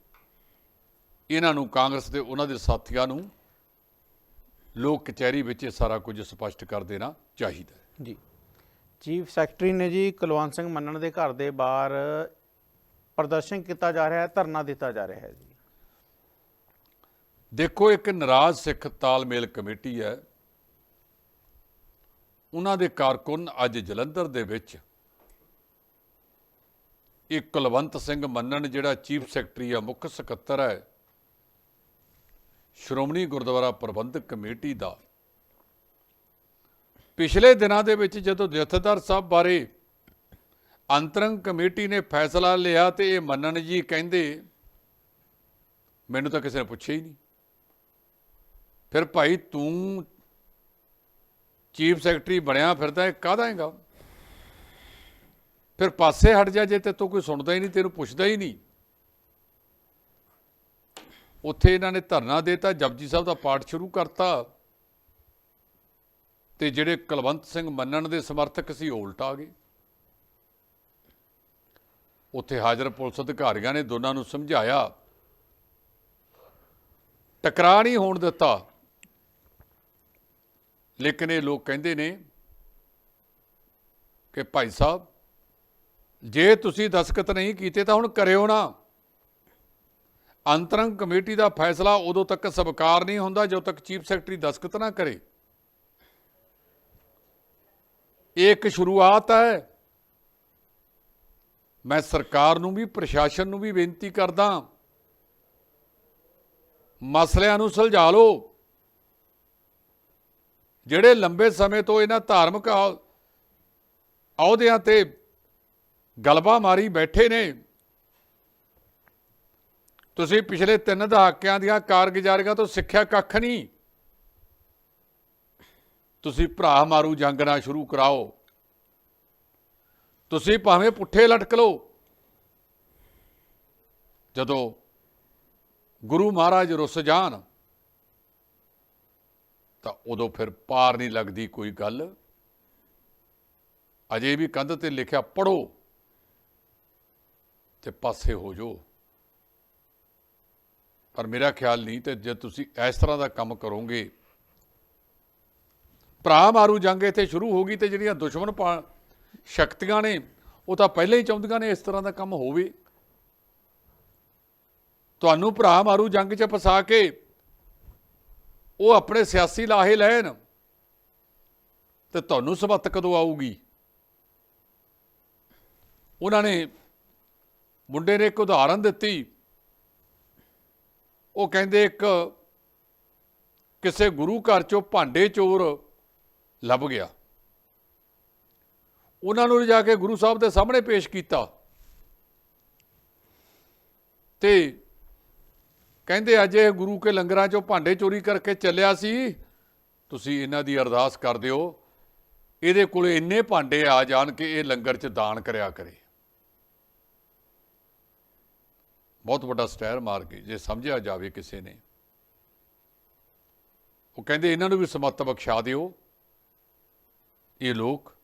ਇਹਨਾਂ ਨੂੰ ਕਾਂਗਰਸ ਦੇ ਉਹਨਾਂ ਦੇ ਸਾਥੀਆਂ ਨੂੰ ਲੋਕ ਕਚਹਿਰੀ ਵਿੱਚ ਇਹ ਸਾਰਾ ਕੁਝ ਸਪਸ਼ਟ ਕਰ ਦੇਣਾ ਚਾਹੀਦਾ ਹੈ। ਜੀ। ਚੀਫ ਸੈਕਟਰੀ ਨੇ ਜੀ ਕੁਲਵੰਤ ਸਿੰਘ ਮੰਨਣ ਦੇ ਘਰ ਦੇ ਬਾਹਰ ਪ੍ਰਦਰਸ਼ਨ ਕੀਤਾ ਜਾ ਰਿਹਾ ਹੈ, ਧਰਨਾ ਦਿੱਤਾ ਜਾ ਰਿਹਾ ਹੈ ਜੀ। ਦੇਖੋ, ਇੱਕ ਨਾਰਾਜ਼ ਸਿੱਖ ਤਾਲਮੇਲ ਕਮੇਟੀ ਹੈ। ਉਹਨਾਂ ਦੇ ਕਾਰਕੁਨ ਅੱਜ ਜਲੰਧਰ ਦੇ ਵਿੱਚ ਇਹ ਕੁਲਵੰਤ ਸਿੰਘ ਮੰਨਣ, ਜਿਹੜਾ ਚੀਫ ਸੈਕਟਰੀ ਆ ਮੁੱਖ ਸਕੱਤਰ ਹੈ, ਸ਼੍ਰੋਮਣੀ ਗੁਰਦੁਆਰਾ ਪ੍ਰਬੰਧਕ ਕਮੇਟੀ ਦਾ। ਪਿਛਲੇ ਦਿਨਾਂ ਦੇ ਵਿੱਚ ਜਦੋਂ ਜਥੇਦਾਰ ਸਾਹਿਬ ਬਾਰੇ ਅੰਤਰੰਗ ਕਮੇਟੀ ਨੇ ਫੈਸਲਾ ਲਿਆ ਤੇ ਇਹ ਮੰਨਣ ਜੀ ਕਹਿੰਦੇ, ਮੈਨੂੰ ਤਾਂ ਕਿਸੇ ਨੇ ਪੁੱਛਿਆ ਹੀ ਨਹੀਂ। ਫਿਰ ਭਾਈ ਤੂੰ ਚੀਫ ਸੈਕਟਰੀ ਬਣਿਆ ਫਿਰਦਾ, ਇਹ ਕਾਹਦਾ ਹੈਗਾ? ਫਿਰ ਪਾਸੇ ਹਟ ਜਾ, ਜੇ ਤੇ ਤੂੰ ਕੋਈ ਸੁਣਦਾ ਹੀ ਨਹੀਂ, ਤੈਨੂੰ ਪੁੱਛਦਾ ਹੀ ਨਹੀਂ। ਉੱਥੇ ਇਹਨਾਂ ਨੇ ਧਰਨਾ ਦੇਤਾ, ਜਪਜੀ ਸਾਹਿਬ ਦਾ ਪਾਠ ਸ਼ੁਰੂ ਕਰਤਾ। ਤੇ ਜਿਹੜੇ ਕੁਲਵੰਤ ਸਿੰਘ ਮੰਨਣ ਦੇ ਸਮਰਥਕ ਸੀ, ਉਹ ਉਲਟ ਆ ਗਏ। ਉੱਥੇ ਹਾਜ਼ਰ ਪੁਲਿਸ ਅਧਿਕਾਰੀਆਂ ਨੇ ਦੋਨਾਂ ਨੂੰ ਸਮਝਾਇਆ, ਟਕਰਾਅ ਨਹੀਂ ਹੋਣ ਦਿੱਤਾ। ਲੇਕਿਨ ਇਹ ਲੋਕ ਕਹਿੰਦੇ ਨੇ ਕਿ ਭਾਈ ਸਾਹਿਬ, ਜੇ ਤੁਸੀਂ ਦਸਖਤ ਨਹੀਂ ਕੀਤੇ ਤਾਂ ਹੁਣ ਕਰਿਓ ਨਾ। ਅੰਤਰੰਗ ਕਮੇਟੀ ਦਾ ਫੈਸਲਾ ਉਦੋਂ ਤੱਕ ਸਵੀਕਾਰ ਨਹੀਂ ਹੁੰਦਾ ਜਦੋਂ ਤੱਕ ਚੀਫ ਸੈਕਟਰੀ ਦਸਖਤ ਨਾ ਕਰੇ। ਇਹ ਇੱਕ ਸ਼ੁਰੂਆਤ ਹੈ। ਮੈਂ ਸਰਕਾਰ ਨੂੰ ਵੀ, ਪ੍ਰਸ਼ਾਸਨ ਨੂੰ ਵੀ ਬੇਨਤੀ ਕਰਦਾ। ਮਸਲਿਆਂ ਨੂੰ ਸੁਲਝਾ ਲਓ। ਜਿਹੜੇ ਲੰਬੇ ਸਮੇਂ ਤੋਂ ਇਹਨਾਂ ਧਾਰਮਿਕ ਅਹੁ- ਅਹੁਦਿਆਂ ਤੇ ਗਲਬਾ ਮਾਰੀ ਬੈਠੇ ਨੇ। ਤੁਸੀਂ ਪਿਛਲੇ ਤਿੰਨ ਦਹਾਕਿਆਂ ਦੀਆਂ ਕਾਰਗੁਜ਼ਾਰੀਆਂ ਤੋਂ ਸਿੱਖਿਆ ਕੱਖ ਨਹੀਂ। ਤੁਸੀਂ ਭਰਾ ਮਾਰੂ ਜੰਗ ਨਾ ਸ਼ੁਰੂ ਕਰਾਓ। ਤੁਸੀਂ ਭਾਵੇਂ ਪੁੱਠੇ ਲਟਕ ਲਓ। ਜਦੋਂ ਗੁਰੂ ਮਹਾਰਾਜ ਰੁੱਸ ਜਾਣ ਤਾਂ ਉਦੋਂ ਫਿਰ ਪਾਰ ਨਹੀਂ ਲੱਗਦੀ ਕੋਈ ਗੱਲ। ਅਜੇ ਵੀ ਕੰਧ ਤੇ ਲਿਖਿਆ ਪੜੋ ਤੇ ਪਾਸੇ ਹੋ ਜਾਓ। ਪਰ ਮੇਰਾ ਖਿਆਲ ਨਹੀਂ ਤੇ ਜੇ ਤੁਸੀਂ ਇਸ ਤਰ੍ਹਾਂ ਦਾ ਕੰਮ ਕਰੋਗੇ, ਭਰਾ ਮਾਰੂ ਜੰਗ ਇੱਥੇ ਸ਼ੁਰੂ ਹੋ ਗਈ ਤੇ ਜਿਹੜੀਆਂ ਦੁਸ਼ਮਣ ਪਾ- ਸ਼ਕਤੀਆਂ ਨੇ, ਉਹ ਤਾਂ ਪਹਿਲਾਂ ਹੀ ਚਾਹੁੰਦੀਆਂ ਨੇ ਇਸ ਤਰ੍ਹਾਂ ਦਾ ਕੰਮ ਹੋਵੇ। ਤੁਹਾਨੂੰ ਭਰਾ ਮਾਰੂ ਜੰਗ 'ਚ ਫਸਾ ਕੇ ਉਹ ਆਪਣੇ ਸਿਆਸੀ ਲਾਹੇ ਲੈਣ ਤੇ ਤੁਹਾਨੂੰ ਸਬੱਤ ਕਦੋਂ ਆਊਗੀ? ਉਹਨਾਂ ਨੇ ਮੁੰਡੇ ਨੇ ਇੱਕ ਉਦਾਹਰਨ ਦਿੱਤੀ। ਉਹ ਕਹਿੰਦੇ ਇੱਕ ਕਿਸੇ ਗੁਰੂ ਘਰ ਚੋਂ ਭਾਂਡੇ ਚੋਰ ਲੱਭ ਗਿਆ। ਉਹਨਾਂ ਨੂੰ ਲਿਜਾ ਕੇ ਗੁਰੂ ਸਾਹਿਬ ਦੇ ਸਾਹਮਣੇ ਪੇਸ਼ ਕੀਤਾ। ਤੇ ਕਹਿੰਦੇ ਅੱਜ ਇਹ ਗੁਰੂ ਕੇ ਲੰਗਰਾਂ ਚੋਂ ਭਾਂਡੇ ਚੋਰੀ ਕਰਕੇ ਚੱਲਿਆ ਸੀ। ਤੁਸੀਂ ਇਹਨਾਂ ਦੀ ਅਰਦਾਸ ਕਰ ਦਿਓ। ਇਹਦੇ ਕੋਲੇ ਇੰਨੇ ਭਾਂਡੇ ਆ ਜਾਣ ਕਿ ਇਹ ਲੰਗਰ 'ਚ ਦਾਨ ਕਰਿਆ ਕਰੇ। ਬਹੁਤ ਵੱਡਾ ਸਟੈਰ ਮਾਰ ਕੇ ਜੇ ਸਮਝਿਆ ਜਾਵੇ ਕਿਸੇ ਨੇ। ਉਹ ਕਹਿੰਦੇ ਇਹਨਾਂ ਨੂੰ ਵੀ ਸਮੱਤ ਬਖਸ਼ਾ ਦਿਓ। ਇਹ ਲੋਕ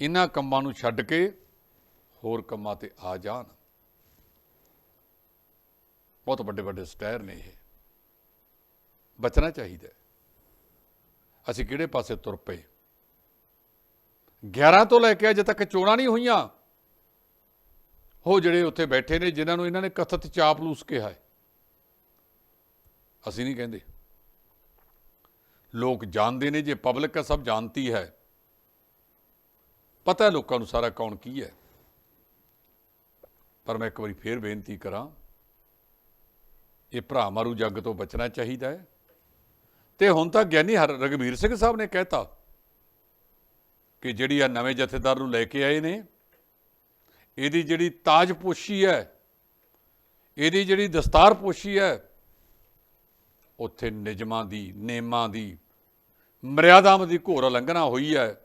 ਇਹਨਾਂ ਕੰਮਾਂ ਨੂੰ ਛੱਡ ਕੇ ਹੋਰ ਕੰਮਾਂ ਤੇ ਆ ਜਾਣ। ਬਹੁਤ ਵੱਡੇ ਵੱਡੇ ਸਟੈਰ ਨੇ ਇਹ। ਬਚਣਾ ਚਾਹੀਦਾ ਅਸੀਂ ਕਿਹੜੇ ਪਾਸੇ ਤੁਰ ਪਏ? 11 ਤੋਂ ਲੈ ਕੇ ਅਜੇ ਤੱਕ ਚੋਣਾਂ ਨਹੀਂ ਹੋਈਆਂ। ਉਹ ਜਿਹੜੇ ਉੱਥੇ ਬੈਠੇ ਨੇ, ਜਿਨ੍ਹਾਂ ਨੂੰ ਇਹਨਾਂ ਨੇ ਕਥਤ ਚਾਪਲੂਸ ਕਿਹਾ ਹੈ। ਅਸੀਂ ਨਹੀਂ ਕਹਿੰਦੇ। ਲੋਕ ਜਾਣਦੇ ਨੇ, ਜੇ ਪਬਲਿਕ ਹੈ ਸਭ ਜਾਣਤੀ ਹੈ। ਪਤਾ ਹੈ ਲੋਕਾਂ ਨੂੰ ਸਾਰਾ ਕੌਣ ਕੀ ਹੈ। ਪਰ ਮੈਂ ਇੱਕ ਵਾਰੀ ਫੇਰ ਬੇਨਤੀ ਕਰਾਂ ਇਹ ਭਰਾ ਮਾਰੂ ਜੱਗ ਤੋਂ ਬਚਣਾ ਚਾਹੀਦਾ ਹੈ। ਤੇ ਹੁਣ ਤਾਂ ਗਿਆਨੀ ਹਰ ਰਗਵੀਰ ਸਿੰਘ ਸਾਹਿਬ ਨੇ ਕਹਿਤਾ ਕਿ ਜਿਹੜੀ ਆ ਨਵੇਂ ਜਥੇਦਾਰ ਨੂੰ ਲੈ ਕੇ ਆਏ ਨੇ, ਇਹਦੀ ਜਿਹੜੀ ਤਾਜਪੋਸ਼ੀ ਹੈ, ਇਹਦੀ ਜਿਹੜੀ ਦਸਤਾਰਪੋਸ਼ੀ ਹੈ, ਉੱਥੇ ਨਿਯਮਾਂ ਦੀ ਨੇਮਾਂ ਦੀ, ਮਰਿਆਦਾਵਾਂ ਦੀ ਘੋਰ ਉਲੰਘਣਾ ਹੋਈ ਹੈ।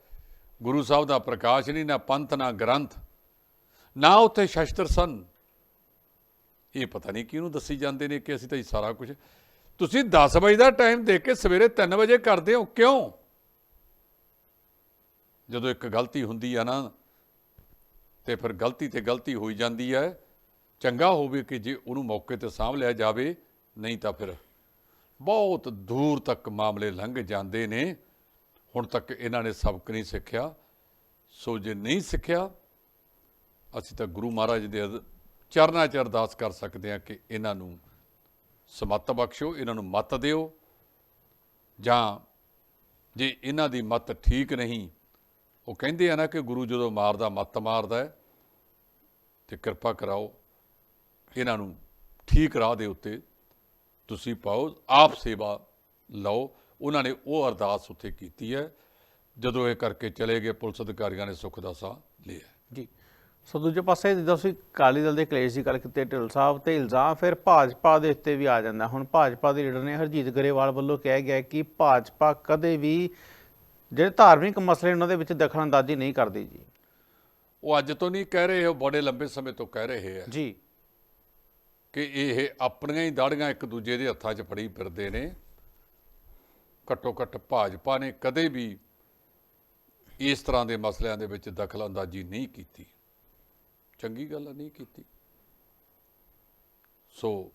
ਗੁਰੂ ਸਾਹਿਬ ਦਾ ਪ੍ਰਕਾਸ਼ ਨਹੀਂ, ਨਾ ਪੰਥ, ਨਾ ਗ੍ਰੰਥ, ਨਾ ਉੱਥੇ ਸ਼ਸਤਰ ਸਨ। ਇਹ ਪਤਾ ਨਹੀਂ ਕਿਹਨੂੰ ਦੱਸੀ ਜਾਂਦੇ ਨੇ ਕਿ ਅਸੀਂ ਤਾਂ ਜੀ ਸਾਰਾ ਕੁਝ ਤੁਸੀਂ 10 ਵਜੇ ਦਾ ਟਾਈਮ ਦੇ ਕੇ ਸਵੇਰੇ 3 ਵਜੇ ਕਰਦੇ ਹੋ, ਕਿਉਂ? ਜਦੋਂ ਇੱਕ ਗਲਤੀ ਹੁੰਦੀ ਆ ਨਾ, ਤੇ ਫਿਰ ਗਲਤੀ ਤੇ ਗਲਤੀ ਹੋਈ ਜਾਂਦੀ ਹੈ ਚੰਗਾ ਹੋਵੇ ਕਿ ਜੇ ਉਹਨੂੰ ਮੌਕੇ ਤੇ ਸਾਂਭ ਲਿਆ ਜਾਵੇ, ਨਹੀਂ ਤਾਂ ਫਿਰ ਬਹੁਤ ਦੂਰ ਤੱਕ ਮਾਮਲੇ ਲੰਘ ਜਾਂਦੇ ਨੇ। ਹੁਣ ਤੱਕ ਇਹਨਾਂ ਨੇ ਸਬਕ ਨਹੀਂ ਸਿੱਖਿਆ। ਸੋ ਜੇ ਨਹੀਂ ਸਿੱਖਿਆ, ਅਸੀਂ ਤਾਂ ਗੁਰੂ ਮਹਾਰਾਜ ਦੇ ਅਦ- ਚਰਨਾਂ 'ਚ ਅਰਦਾਸ ਕਰ ਸਕਦੇ ਹਾਂ ਕਿ ਇਹਨਾਂ ਨੂੰ ਸਮੱਤ ਬਖਸ਼ੋ ਇਹਨਾਂ ਨੂੰ ਮੱਤ ਦਿਓ। ਜਾਂ ਜੇ ਇਹਨਾਂ ਦੀ ਮੱਤ ਠੀਕ ਨਹੀਂ, ਉਹ ਕਹਿੰਦੇ ਆ ਨਾ ਕਿ ਗੁਰੂ ਜਦੋਂ ਮਾਰਦਾ, ਮੱਤ ਮਾਰਦਾ ਹੈ, ਤੇ ਕਿਰਪਾ ਕਰਾਓ, ਇਹਨਾਂ ਨੂੰ ਠੀਕ ਰਾਹ ਦੇ ਉੱਤੇ ਤੁਸੀਂ ਪਾਓ, ਆਪ ਸੇਵਾ ਲਓ। ਉਹਨਾਂ ਨੇ ਉਹ ਅਰਦਾਸ ਉੱਥੇ ਕੀਤੀ ਹੈ, ਜਦੋਂ ਇਹ ਕਰਕੇ ਚਲੇ ਗਏ, ਪੁਲਿਸ ਅਧਿਕਾਰੀਆਂ ਨੇ ਸੁੱਖ ਦਾ ਸਾਹ ਲਿਆ। ਜੀ। ਸੋ ਦੂਜੇ ਪਾਸੇ ਜਿੱਦਾਂ ਤੁਸੀਂ ਅਕਾਲੀ ਦਲ ਦੇ ਕਲੇਸ਼ ਦੀ ਗੱਲ ਕੀਤੀ ਢਿੱਲ ਸਾਹਿਬ ਤੇ ਇਲਜ਼ਾਮ ਫਿਰ ਭਾਜਪਾ ਦੇ ਉੱਤੇ ਵੀ ਆ ਜਾਂਦਾ। ਹੁਣ ਭਾਜਪਾ ਦੇ ਲੀਡਰ ਨੇ ਹਰਜੀਤ ਗਰੇਵਾਲ ਵੱਲੋਂ ਕਿਹਾ ਗਿਆ ਕਿ ਭਾਜਪਾ ਕਦੇ ਵੀ ਜਿਹੜੇ ਧਾਰਮਿਕ ਮਸਲੇ ਉਹਨਾਂ ਦੇ ਵਿੱਚ ਦਖਲਅੰਦਾਜ਼ੀ ਨਹੀਂ ਕਰਦੀ ਜੀ। ਉਹ ਅੱਜ ਤੋਂ ਨਹੀਂ ਕਹਿ ਰਹੇ ਉਹ ਬੜੇ ਲੰਬੇ ਸਮੇਂ ਤੋਂ ਕਹਿ ਰਹੇ ਆ ਜੀ। ਕਿ ਇਹ ਆਪਣੀਆਂ ਹੀ ਦਾੜੀਆਂ ਇੱਕ ਦੂਜੇ ਦੇ ਹੱਥਾਂ 'ਚ ਫੜੀ ਫਿਰਦੇ ਨੇ। ਘੱਟੋ ਘੱਟ ਭਾਜਪਾ ਨੇ ਕਦੇ ਵੀ ਇਸ ਤਰ੍ਹਾਂ ਦੇ ਮਸਲਿਆਂ ਦੇ ਵਿੱਚ ਦਖਲ ਅੰਦਾਜ਼ੀ ਨਹੀਂ ਕੀਤੀ। ਚੰਗੀ ਗੱਲ ਨਹੀਂ ਕੀਤੀ। ਸੋ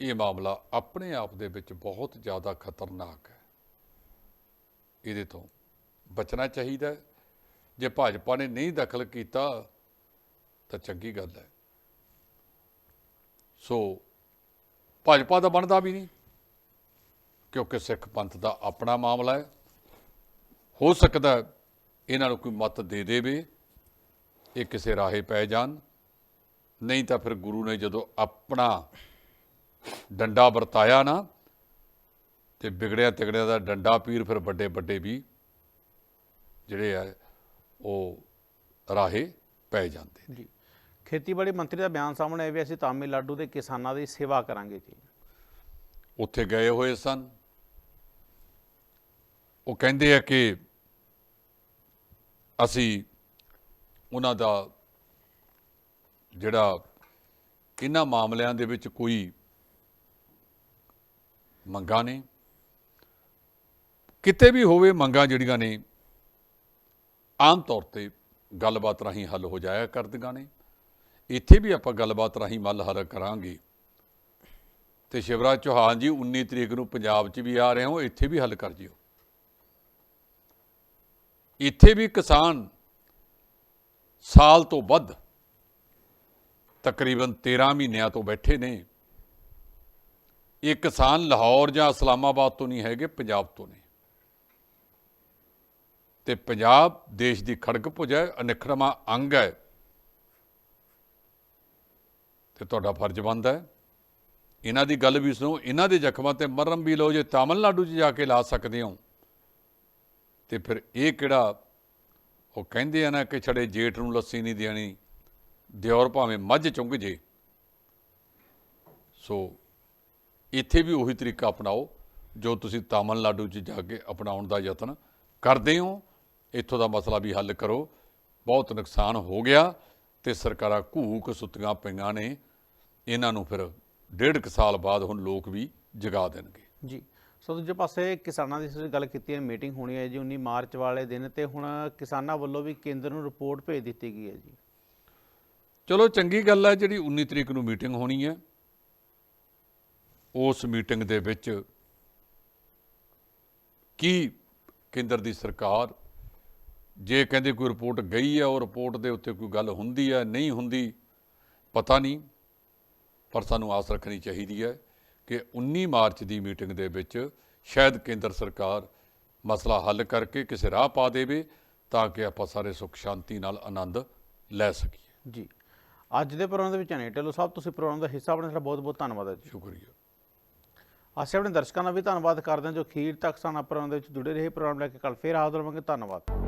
ਇਹ ਮਾਮਲਾ ਆਪਣੇ ਆਪ ਦੇ ਵਿੱਚ ਬਹੁਤ ਜ਼ਿਆਦਾ ਖਤਰਨਾਕ ਹੈ। ਇਹਦੇ ਤੋਂ ਬਚਣਾ ਚਾਹੀਦਾ ਜੇ ਭਾਜਪਾ ਨੇ ਨਹੀਂ ਦਖਲ ਕੀਤਾ, ਤਾਂ ਚੰਗੀ ਗੱਲ ਹੈ। ਸੋ ਭਾਜਪਾ ਦਾ ਬਣਦਾ ਵੀ ਨਹੀਂ, ਕਿਉਂਕਿ ਸਿੱਖ ਪੰਥ ਦਾ ਆਪਣਾ ਮਾਮਲਾ ਹੈ। ਹੋ ਸਕਦਾ ਇਹਨਾਂ ਨੂੰ ਕੋਈ ਮਤ ਦੇ ਦੇਵੇ। ਇਹ ਕਿਸੇ ਰਾਹੇ ਪੈ ਜਾਣ। ਨਹੀਂ ਤਾਂ ਫਿਰ ਗੁਰੂ ਨੇ ਜਦੋਂ ਆਪਣਾ ਡੰਡਾ ਵਰਤਾਇਆ ਨਾ ਤੇ ਵਿਗੜਿਆ ਤਿਗੜਿਆ ਦਾ ਡੰਡਾ ਪੀਰ ਫਿਰ ਵੱਡੇ ਵੱਡੇ ਵੀ ਜਿਹੜੇ ਆ ਉਹ ਰਾਹੇ ਪੈ ਜਾਂਦੇ ਜੀ। ਖੇਤੀਬਾੜੀ ਮੰਤਰੀ ਦਾ ਬਿਆਨ ਸਾਹਮਣੇ ਆਇਆ ਵੀ ਅਸੀਂ ਤਾਮਿਲਨਾਡੂ ਦੇ ਕਿਸਾਨਾਂ ਦੀ ਸੇਵਾ ਕਰਾਂਗੇ ਜੀ। ਉੱਥੇ ਗਏ ਹੋਏ ਸਨ। ਉਹ ਕਹਿੰਦੇ ਆ ਕਿ ਅਸੀਂ ਉਹਨਾਂ ਦਾ ਜਿਹੜਾ ਇਹਨਾਂ ਮਾਮਲਿਆਂ ਦੇ ਵਿੱਚ ਕੋਈ ਮੰਗਾਂ ਨੇ, ਕਿਤੇ ਵੀ ਹੋਵੇ ਮੰਗਾਂ ਜਿਹੜੀਆਂ ਨੇ, ਆਮ ਤੌਰ ਤੇ ਗੱਲਬਾਤ ਰਾਹੀਂ ਹੱਲ ਹੋ ਜਾਇਆ ਕਰਦੀਆਂ ਨੇ। ਇੱਥੇ ਵੀ ਆਪਾਂ ਗੱਲਬਾਤ ਰਾਹੀਂ ਮੱਲ ਹੱਲ ਕਰਾਂਗੇ। ਤੇ ਸ਼ਿਵਰਾਜ ਚੌਹਾਨ ਜੀ 19 ਤਰੀਕ ਨੂੰ ਪੰਜਾਬ 'ਚ ਵੀ ਆ ਰਹੇ ਹੋ, ਇੱਥੇ ਵੀ ਹੱਲ ਕਰ ਜਿਓ। ਇੱਥੇ ਵੀ ਕਿਸਾਨ ਸਾਲ ਤੋਂ ਵੱਧ ਤਕਰੀਬਨ 13 ਮਹੀਨਿਆਂ ਤੋਂ ਬੈਠੇ ਨੇ। ਇਹ ਕਿਸਾਨ ਲਾਹੌਰ ਜਾਂ ਇਸਲਾਮਾਬਾਦ ਤੋਂ ਨਹੀਂ ਹੈਗੇ, ਪੰਜਾਬ ਤੋਂ ਨੇ। ਤੇ ਪੰਜਾਬ ਦੇਸ਼ ਦੀ ਖੜਕ ਭੁਜ ਹੈ, ਅਨਿਖੜਵਾਂ ਅੰਗ ਹੈ। ਤੇ ਤੁਹਾਡਾ ਫਰਜ਼ ਬਣਦਾ ਹੈ। ਇਹਨਾਂ ਦੀ ਗੱਲ ਵੀ ਸੁਣੋ, ਇਹਨਾਂ ਦੇ ਜ਼ਖਮਾਂ ਤੇ ਮਰਮ ਵੀ ਲਓ, ਜੇ ਤਾਮਿਲਨਾਡੂ 'ਚ ਜਾ ਕੇ ਲਾ ਸਕਦੇ ਹੋ, ਤੇ ਫਿਰ ਇਹ ਕਿਹੜਾ ਉਹ ਕਹਿੰਦੇ ਆ ਨਾ ਕਿ ਛੜੇ ਜੇਠ ਨੂੰ ਲੱਸੀ ਨਹੀਂ ਦੇਣੀ, ਦਿਓਰ ਭਾਵੇਂ ਮੱਝ ਚੁੰਗ ਜੇ। ਸੋ ਇੱਥੇ ਵੀ ਉਹੀ ਤਰੀਕਾ ਅਪਣਾਓ, ਜੋ ਤੁਸੀਂ ਤਾਮਿਲਨਾਡੂ 'ਚ ਜਾ ਕੇ ਅਪਣਾਉਣ ਦਾ ਯਤਨ ਕਰਦੇ ਹੋ। ਇੱਥੋਂ ਦਾ ਮਸਲਾ ਵੀ ਹੱਲ ਕਰੋ। ਬਹੁਤ ਨੁਕਸਾਨ ਹੋ ਗਿਆ ਤੇ ਸਰਕਾਰਾਂ ਘੂਕ ਸੁੱਤੀਆਂ ਪਈਆਂ ਨੇ। ਇਹਨਾਂ ਨੂੰ ਫਿਰ ਡੇਢ ਕੁ ਸਾਲ ਬਾਅਦ ਹੁਣ ਲੋਕ ਵੀ ਜਗਾ ਦੇਣਗੇ। ਜੀ। ਸੋ ਦੂਜੇ ਪਾਸੇ ਕਿਸਾਨਾਂ ਦੀ ਤੁਸੀਂ ਗੱਲ ਕੀਤੀ ਹੈ, ਮੀਟਿੰਗ ਹੋਣੀ ਹੈ ਜੀ 19 ਮਾਰਚ ਵਾਲੇ ਦਿਨ ਤੇ ਹੁਣ ਕਿਸਾਨਾਂ ਵੱਲੋਂ ਵੀ ਕੇਂਦਰ ਨੂੰ ਰਿਪੋਰਟ ਭੇਜ ਦਿੱਤੀ ਗਈ ਹੈ ਜੀ। ਚਲੋ ਚੰਗੀ ਗੱਲ ਹੈ ਜਿਹੜੀ 19 ਤਰੀਕ ਨੂੰ ਮੀਟਿੰਗ ਹੋਣੀ ਹੈ। ਉਸ ਮੀਟਿੰਗ ਦੇ ਵਿੱਚ ਕੀ ਕੇਂਦਰ ਦੀ ਸਰਕਾਰ, ਜੇ ਕਹਿੰਦੇ ਕੋਈ ਰਿਪੋਰਟ ਗਈ ਹੈ, ਉਹ ਰਿਪੋਰਟ ਦੇ ਉੱਤੇ ਕੋਈ ਗੱਲ ਹੁੰਦੀ ਹੈ, ਨਹੀਂ ਹੁੰਦੀ, ਪਤਾ ਨਹੀਂ, ਪਰ ਸਾਨੂੰ ਆਸ ਰੱਖਣੀ ਚਾਹੀਦੀ ਹੈ। ਕਿ 19 ਮਾਰਚ ਦੀ ਮੀਟਿੰਗ ਦੇ ਵਿੱਚ ਸ਼ਾਇਦ ਕੇਂਦਰ ਸਰਕਾਰ ਮਸਲਾ ਹੱਲ ਕਰਕੇ ਕਿਸੇ ਰਾਹ ਪਾ ਦੇਵੇ ਤਾਂ ਕਿ ਆਪਾਂ ਸਾਰੇ ਸੁੱਖ ਸ਼ਾਂਤੀ ਨਾਲ ਆਨੰਦ ਲੈ ਸਕੀਏ। ਜੀ। ਅੱਜ ਦੇ ਪ੍ਰੋਗਰਾਮ ਦੇ ਵਿੱਚ ਅਨੇ ਢਿੱਲੋਂ ਸਾਹਿਬ ਤੁਸੀਂ ਪ੍ਰੋਗਰਾਮ ਦਾ ਹਿੱਸਾ ਬਣੇ ਤੁਹਾਡਾ ਬਹੁਤ ਬਹੁਤ ਧੰਨਵਾਦ ਹੈ ਜੀ। ਸ਼ੁਕਰੀਆ। ਅਸੀਂ ਆਪਣੇ ਦਰਸ਼ਕਾਂ ਦਾ ਵੀ ਧੰਨਵਾਦ ਕਰਦੇ ਹਾਂ ਜੋ ਅਖੀਰ ਤੱਕ ਸਾਡਾ ਪ੍ਰੋਗਰਾਮ ਦੇ ਵਿੱਚ ਜੁੜੇ ਰਹੇ ਪ੍ਰੋਗਰਾਮ ਲੈ ਕੇ ਕੱਲ ਫੇਰ ਹਾਜ਼ਰ ਹੋਵਾਂਗੇ। ਧੰਨਵਾਦ।